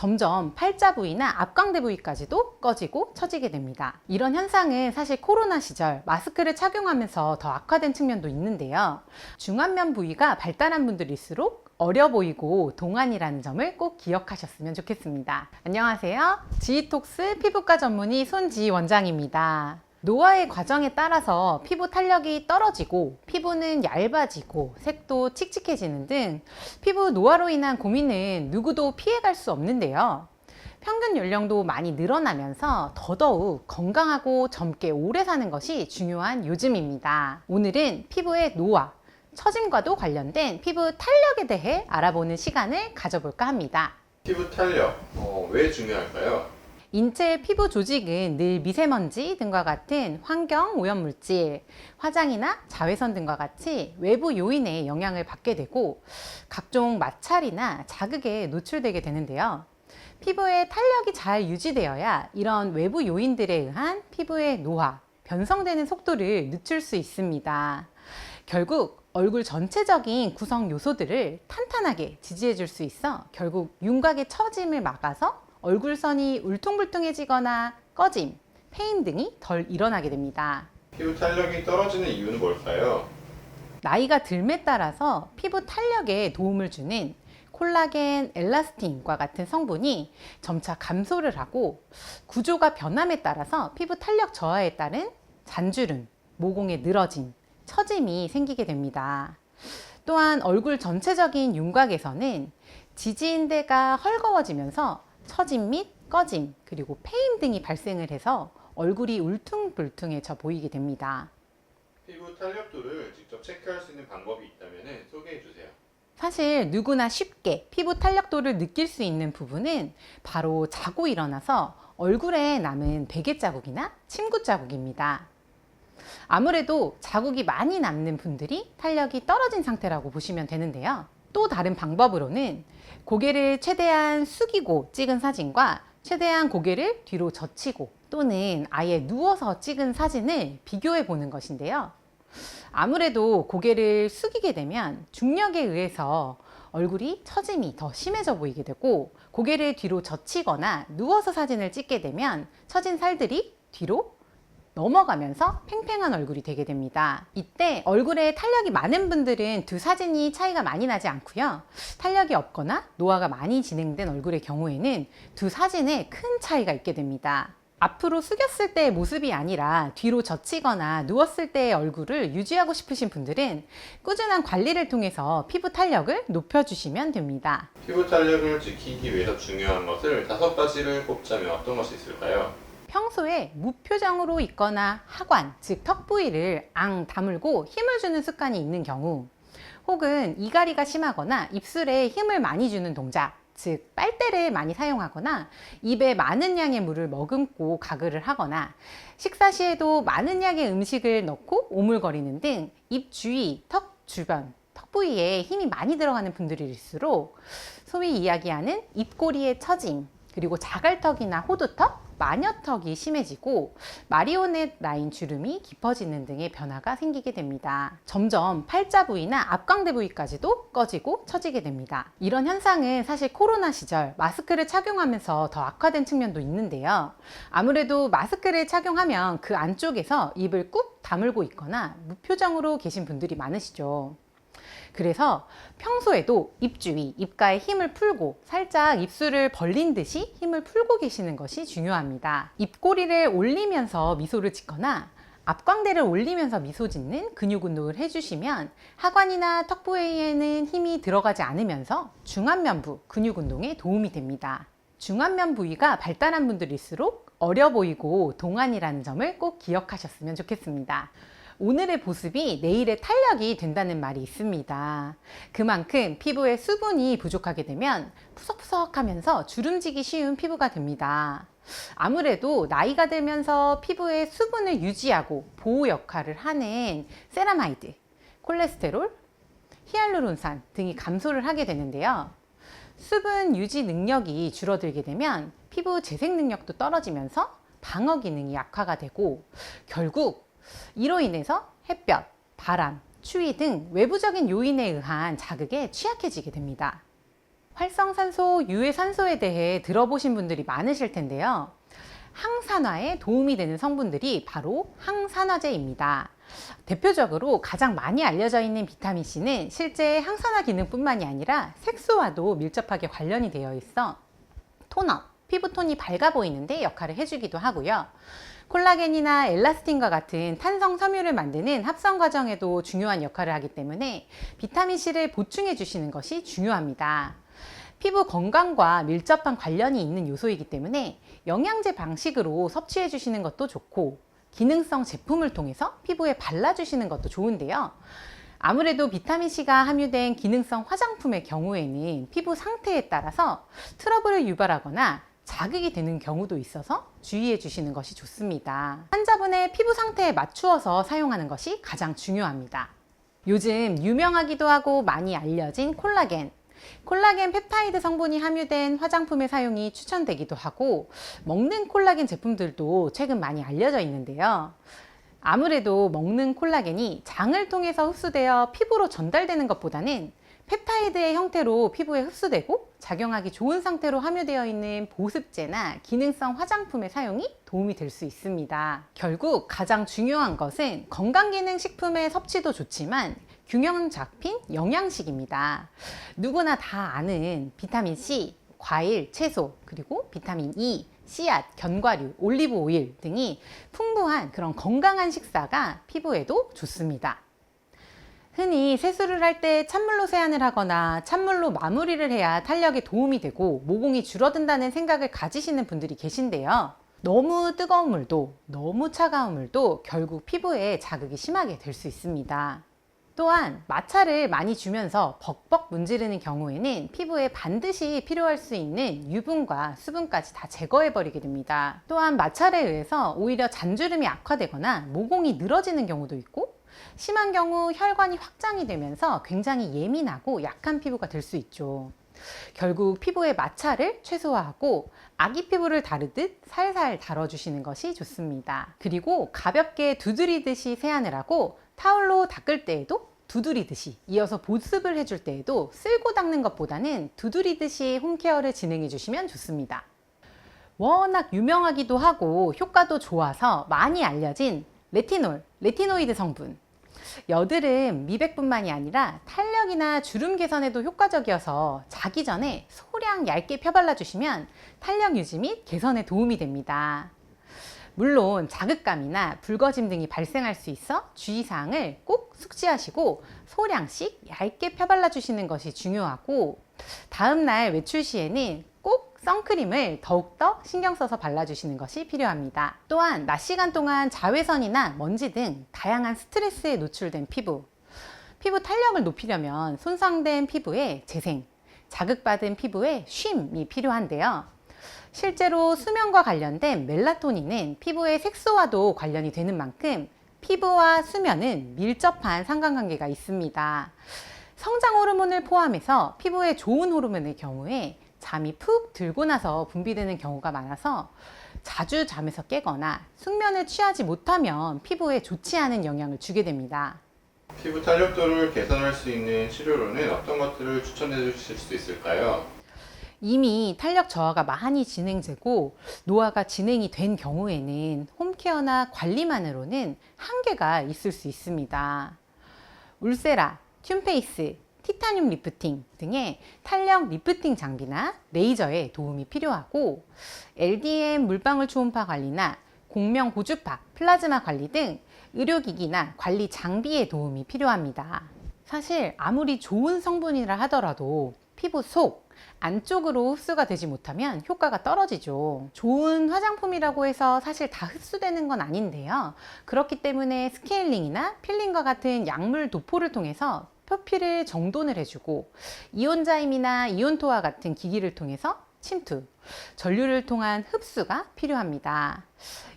점점 팔자 부위나 앞광대 부위까지도 꺼지고 처지게 됩니다. 이런 현상은 사실 코로나 시절 마스크를 착용하면서 더 악화된 측면도 있는데요. 중안면 부위가 발달한 분들일수록 어려 보이고 동안이라는 점을 꼭 기억하셨으면 좋겠습니다. 안녕하세요. 지이톡스 피부과 전문의 손지희 원장입니다. 노화의 과정에 따라서 피부 탄력이 떨어지고 피부는 얇아지고 색도 칙칙해지는 등 피부 노화로 인한 고민은 누구도 피해갈 수 없는데요. 평균 연령도 많이 늘어나면서 더더욱 건강하고 젊게 오래 사는 것이 중요한 요즘입니다. 오늘은 피부의 노화, 처짐과도 관련된 피부 탄력에 대해 알아보는 시간을 가져볼까 합니다. 피부 탄력, 어, 왜 중요할까요? 인체 피부 조직은 늘 미세먼지 등과 같은 환경 오염 물질, 화장이나 자외선 등과 같이 외부 요인에 영향을 받게 되고 각종 마찰이나 자극에 노출되게 되는데요. 피부의 탄력이 잘 유지되어야 이런 외부 요인들에 의한 피부의 노화, 변성되는 속도를 늦출 수 있습니다. 결국 얼굴 전체적인 구성 요소들을 탄탄하게 지지해 줄 수 있어 결국 윤곽의 처짐을 막아서 얼굴선이 울퉁불퉁해지거나 꺼짐, 페임 등이 덜 일어나게 됩니다. 피부 탄력이 떨어지는 이유는 뭘까요? 나이가 들에 따라서 피부 탄력에 도움을 주는 콜라겐, 엘라스틴과 같은 성분이 점차 감소를 하고 구조가 변함에 따라서 피부 탄력 저하에 따른 잔주름, 모공의 늘어짐, 처짐이 생기게 됩니다. 또한 얼굴 전체적인 윤곽에서는 지지인대가 헐거워지면서 처짐 및 꺼짐, 그리고 페임 등이 발생을 해서 얼굴이 울퉁불퉁해져 보이게 됩니다. 피부 탄력도를 직접 체크할 수 있는 방법이 있다면 소개해 주세요. 사실 누구나 쉽게 피부 탄력도를 느낄 수 있는 부분은 바로 자고 일어나서 얼굴에 남은 베개 자국이나 침구 자국입니다. 아무래도 자국이 많이 남는 분들이 탄력이 떨어진 상태라고 보시면 되는데요. 또 다른 방법으로는 고개를 최대한 숙이고 찍은 사진과 최대한 고개를 뒤로 젖히고 또는 아예 누워서 찍은 사진을 비교해 보는 것인데요. 아무래도 고개를 숙이게 되면 중력에 의해서 얼굴이 처짐이 더 심해져 보이게 되고 고개를 뒤로 젖히거나 누워서 사진을 찍게 되면 처진 살들이 뒤로 넘어가면서 팽팽한 얼굴이 되게 됩니다. 이때 얼굴에 탄력이 많은 분들은 두 사진이 차이가 많이 나지 않고요. 탄력이 없거나 노화가 많이 진행된 얼굴의 경우에는 두 사진에 큰 차이가 있게 됩니다. 앞으로 숙였을 때의 모습이 아니라 뒤로 젖히거나 누웠을 때의 얼굴을 유지하고 싶으신 분들은 꾸준한 관리를 통해서 피부 탄력을 높여주시면 됩니다. 피부 탄력을 지키기 위해서 중요한 것을 다섯 가지를 꼽자면 어떤 것이 있을까요? 평소에 무표정으로 있거나 하관, 즉 턱 부위를 앙 다물고 힘을 주는 습관이 있는 경우, 혹은 이갈이가 심하거나 입술에 힘을 많이 주는 동작, 즉 빨대를 많이 사용하거나 입에 많은 양의 물을 머금고 가글을 하거나 식사 시에도 많은 양의 음식을 넣고 오물거리는 등 입 주위, 턱 주변, 턱 부위에 힘이 많이 들어가는 분들일수록 소위 이야기하는 입꼬리의 처짐, 그리고 자갈턱이나 호두턱, 마녀턱이 심해지고 마리오넷 라인 주름이 깊어지는 등의 변화가 생기게 됩니다. 점점 팔자 부위나 앞광대 부위까지도 꺼지고 처지게 됩니다. 이런 현상은 사실 코로나 시절 마스크를 착용하면서 더 악화된 측면도 있는데요. 아무래도 마스크를 착용하면 그 안쪽에서 입을 꾹 다물고 있거나 무표정으로 계신 분들이 많으시죠. 그래서 평소에도 입 주위, 입가에 힘을 풀고 살짝 입술을 벌린 듯이 힘을 풀고 계시는 것이 중요합니다. 입꼬리를 올리면서 미소를 짓거나 앞광대를 올리면서 미소 짓는 근육 운동을 해주시면 하관이나 턱 부위에는 힘이 들어가지 않으면서 중안면부 근육 운동에 도움이 됩니다. 중안면 부위가 발달한 분들일수록 어려 보이고 동안이라는 점을 꼭 기억하셨으면 좋겠습니다. 오늘의 보습이 내일의 탄력이 된다는 말이 있습니다. 그만큼 피부에 수분이 부족하게 되면 푸석푸석하면서 주름지기 쉬운 피부가 됩니다. 아무래도 나이가 들면서 피부에 수분을 유지하고 보호 역할을 하는 세라마이드, 콜레스테롤, 히알루론산 등이 감소를 하게 되는데요. 수분 유지 능력이 줄어들게 되면 피부 재생 능력도 떨어지면서 방어 기능이 약화가 되고 결국 이로 인해서 햇볕, 바람, 추위 등 외부적인 요인에 의한 자극에 취약해지게 됩니다. 활성산소, 유해산소에 대해 들어보신 분들이 많으실 텐데요. 항산화에 도움이 되는 성분들이 바로 항산화제입니다. 대표적으로 가장 많이 알려져 있는 비타민 C는 실제 항산화 기능뿐만이 아니라 색소와도 밀접하게 관련이 되어 있어 톤업, 피부톤이 밝아 보이는데 역할을 해주기도 하고요. 콜라겐이나 엘라스틴과 같은 탄성 섬유를 만드는 합성 과정에도 중요한 역할을 하기 때문에 비타민 C를 보충해 주시는 것이 중요합니다. 피부 건강과 밀접한 관련이 있는 요소이기 때문에 영양제 방식으로 섭취해 주시는 것도 좋고 기능성 제품을 통해서 피부에 발라주시는 것도 좋은데요. 아무래도 비타민C가 함유된 기능성 화장품의 경우에는 피부 상태에 따라서 트러블을 유발하거나 자극이 되는 경우도 있어서 주의해 주시는 것이 좋습니다. 환자분의 피부 상태에 맞추어서 사용하는 것이 가장 중요합니다. 요즘 유명하기도 하고 많이 알려진 콜라겐. 콜라겐 펩타이드 성분이 함유된 화장품의 사용이 추천되기도 하고 먹는 콜라겐 제품들도 최근 많이 알려져 있는데요. 아무래도 먹는 콜라겐이 장을 통해서 흡수되어 피부로 전달되는 것보다는 펩타이드의 형태로 피부에 흡수되고 작용하기 좋은 상태로 함유되어 있는 보습제나 기능성 화장품의 사용이 도움이 될 수 있습니다. 결국 가장 중요한 것은 건강기능식품의 섭취도 좋지만 균형 잡힌 영양식입니다. 누구나 다 아는 비타민 C, 과일, 채소, 그리고 비타민 E, 씨앗, 견과류, 올리브 오일 등이 풍부한 그런 건강한 식사가 피부에도 좋습니다. 흔히 세수를 할 때 찬물로 세안을 하거나 찬물로 마무리를 해야 탄력에 도움이 되고 모공이 줄어든다는 생각을 가지시는 분들이 계신데요. 너무 뜨거운 물도 너무 차가운 물도 결국 피부에 자극이 심하게 될 수 있습니다. 또한 마찰을 많이 주면서 벅벅 문지르는 경우에는 피부에 반드시 필요할 수 있는 유분과 수분까지 다 제거해 버리게 됩니다. 또한 마찰에 의해서 오히려 잔주름이 악화되거나 모공이 늘어지는 경우도 있고 심한 경우 혈관이 확장이 되면서 굉장히 예민하고 약한 피부가 될 수 있죠. 결국 피부의 마찰을 최소화하고 아기 피부를 다루듯 살살 다뤄주시는 것이 좋습니다. 그리고 가볍게 두드리듯이 세안을 하고 타올로 닦을 때에도 두드리듯이 이어서 보습을 해줄 때에도 쓸고 닦는 것보다는 두드리듯이 홈케어를 진행해 주시면 좋습니다. 워낙 유명하기도 하고 효과도 좋아서 많이 알려진 레티놀, 레티노이드 성분. 여드름 미백뿐만이 아니라 탄력이나 주름 개선에도 효과적이어서 자기 전에 소량 얇게 펴발라 주시면 탄력 유지 및 개선에 도움이 됩니다. 물론 자극감이나 붉어짐 등이 발생할 수 있어 주의사항을 꼭 숙지하시고 소량씩 얇게 펴발라 주시는 것이 중요하고 다음날 외출 시에는 꼭 선크림을 더욱더 신경 써서 발라주시는 것이 필요합니다. 또한 낮 시간 동안 자외선이나 먼지 등 다양한 스트레스에 노출된 피부, 피부 탄력을 높이려면 손상된 피부의 재생, 자극받은 피부의 쉼이 필요한데요. 실제로 수면과 관련된 멜라토닌은 피부의 색소와도 관련이 되는 만큼 피부와 수면은 밀접한 상관관계가 있습니다. 성장 호르몬을 포함해서 피부에 좋은 호르몬의 경우에 잠이 푹 들고 나서 분비되는 경우가 많아서 자주 잠에서 깨거나 숙면을 취하지 못하면 피부에 좋지 않은 영향을 주게 됩니다. 피부 탄력도를 개선할 수 있는 치료로는 어떤 것들을 추천해 주실 수 있을까요? 이미 탄력 저하가 많이 진행되고 노화가 진행이 된 경우에는 홈케어나 관리만으로는 한계가 있을 수 있습니다. 울세라, 튠페이스, 티타늄 리프팅 등의 탄력 리프팅 장비나 레이저에 도움이 필요하고 LDM 물방울 초음파 관리나 공명 고주파, 플라즈마 관리 등 의료기기나 관리 장비의 도움이 필요합니다. 사실 아무리 좋은 성분이라 하더라도 피부 속 안쪽으로 흡수가 되지 못하면 효과가 떨어지죠. 좋은 화장품이라고 해서 사실 다 흡수되는 건 아닌데요. 그렇기 때문에 스케일링이나 필링과 같은 약물 도포를 통해서 표피를 정돈을 해주고 이온자임이나 이온토와 같은 기기를 통해서 침투, 전류를 통한 흡수가 필요합니다.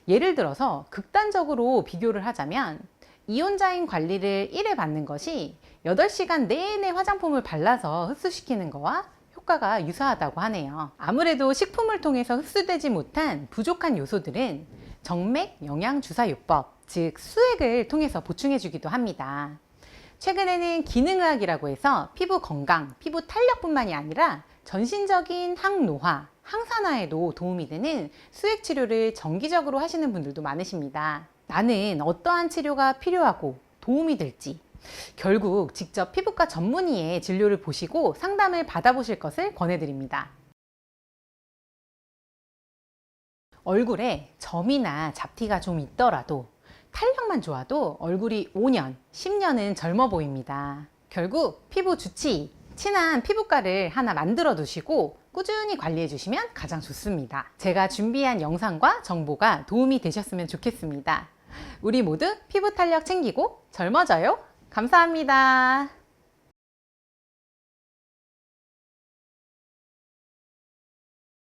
예를 들어서 극단적으로 비교를 하자면 이온자임 관리를 1회 받는 것이 8시간 내내 화장품을 발라서 흡수시키는 거와 효과가 유사하다고 하네요. 아무래도 식품을 통해서 흡수되지 못한 부족한 요소들은 정맥 영양 주사 요법, 즉 수액을 통해서 보충해 주기도 합니다. 최근에는 기능의학이라고 해서 피부 건강, 피부 탄력뿐만이 아니라 전신적인 항노화, 항산화에도 도움이 되는 수액 치료를 정기적으로 하시는 분들도 많으십니다. 나는 어떠한 치료가 필요하고 도움이 될지 결국 직접 피부과 전문의의 진료를 보시고 상담을 받아보실 것을 권해드립니다. 얼굴에 점이나 잡티가 좀 있더라도 탄력만 좋아도 얼굴이 5년, 10년은 젊어 보입니다. 결국 피부 주치, 친한 피부과를 하나 만들어 두시고 꾸준히 관리해 주시면 가장 좋습니다. 제가 준비한 영상과 정보가 도움이 되셨으면 좋겠습니다. 우리 모두 피부 탄력 챙기고 젊어져요. 감사합니다.